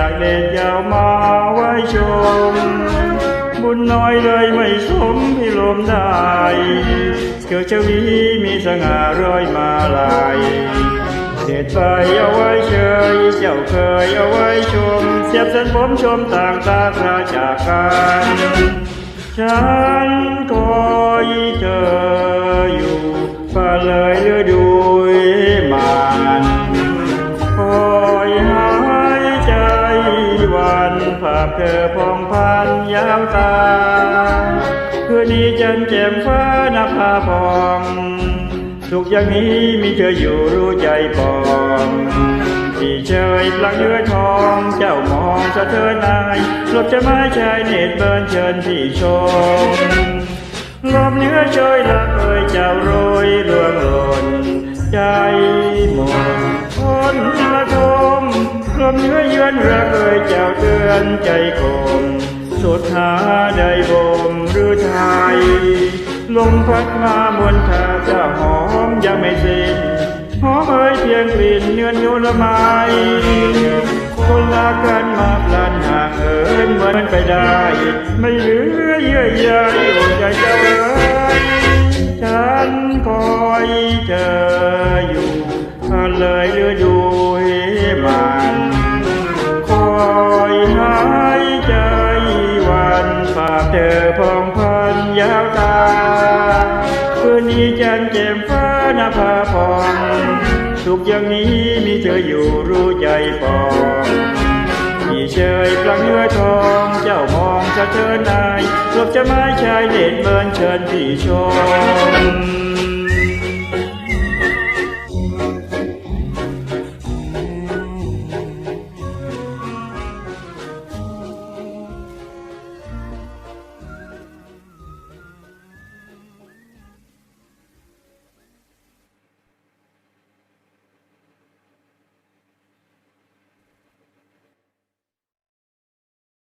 จากเดดยาวมาไว้ชม บุญน้อยเลยไม่สมพิลมได้เกิดชวีมีสง่าร้อยมาลายเด็ดไปเอาไว้เชยเจ้าเคยเอาไว้ชม เสียบเส้นผมชมต่างตาราจากกันฉันคอยเธออยู่ฝ่าเลยเลือดู ภาพเธอพองพันยามตา คืนนี้จันแจ่มฟ้านภาพองสุขอย่างนี้มีเธออยู่รู้ใจปองที่เชยพลังเนื้อทองเจ้ามองสะเทือนนายลบจะไม่ชายเนตรเบินเชิญพี่ชมลมเนื้อเชยละเอ่ยเจ้าโรยรวงหล่นใจ มเนื้อเยือนรักเอ่ยเจ้าเตือนใจคมสุดหาได้บ่มหรือไทยลมพัดมามวนทาเจ้าหอมยังไม่สิ้นหอมเอ่ยเพียงกลิ่นเนื้อนุ่ละไมคนละกันมาพลันห่างเอินเหมือนไปได้ ไม่เหลือเยื่อใยโอ้ใจเจ้าเอ๋ยฉันคอยเธออยู่เลยฤดูมัน คืนนี้จันแจ่มฟ้าหน้าผาพองสุขอย่างนี้มีเธออยู่รู้ใจปองมีเชยปลังเนื้อทองเจ้ามองสะเทินนายหลบจะไม้ชายเด็ดเบินเชิญพี่ชม